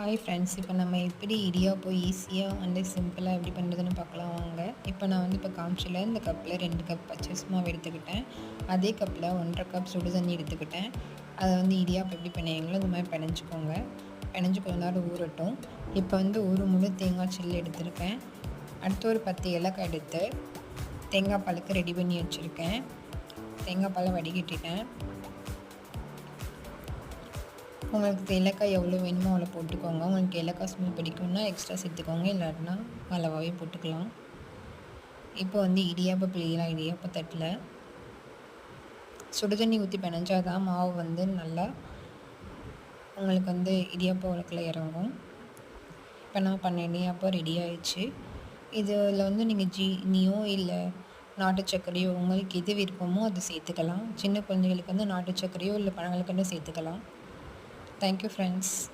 Hi friends இப்போ நம்ம எப்படி இடியாப்பம் ஈஸியாக வந்து சிம்பிளாக எப்படி பண்ணுறதுன்னு பார்க்கலாம் வாங்க. இப்போ நான் வந்து இப்போ காமிச்சியில் இந்த கப்பில் ரெண்டு கப் பச்சரிசி மாவு எடுத்துக்கிட்டேன். அதே கப்பில் ஒன்றரை கப் சுடு தண்ணி எடுத்துக்கிட்டேன். அதை வந்து இடியாப்பம் எப்படி பண்ணுவீங்களோ இந்த மாதிரி பிணைஞ்சிக்கோங்க. பிணைஞ்சு கொஞ்ச நேரம் ஊறட்டும். இப்போ வந்து ஒரு முழு தேங்காய் சில்லு எடுத்திருக்கேன். அடுத்து ஒரு பத்து ஏலக்காய் எடுத்து தேங்காய் பாலுக்கு ரெடி பண்ணி வச்சுருக்கேன். தேங்காய் பாலை வடிகட்டிட்டேன். உங்களுக்கு ஏலக்காய் எவ்வளோ வேணுமோ அவ்வளோ போட்டுக்கோங்க. உங்களுக்கு ஏலக்காய் ஸ்மெல் பிடிக்கும்னா எக்ஸ்ட்ரா சேர்த்துக்கோங்க. இல்லாட்டினா அளவாகவே போட்டுக்கலாம். இப்போ வந்து இடியாப்ப பிள்ளைலாம் இடியாப்ப தட்டில் சுடு தண்ணி ஊற்றி பிணைஞ்சால் தான் மாவு வந்து நல்லா உங்களுக்கு வந்து இடியாப்ப உலக்கில் இறங்கும். இப்போ நான் பண்ண இடியாப்பம் ரெடி ஆயிடுச்சு. இதில் வந்து நீங்கள் ஜீனியோ இல்லை நாட்டு சர்க்கரையோ உங்களுக்கு எது விருப்பமோ அதை சேர்த்துக்கலாம். சின்ன குழந்தைகளுக்கு வந்து நாட்டு சர்க்கரையோ இல்லை பழங்களுக்குன்னு சேர்த்துக்கலாம். Thank you, friends.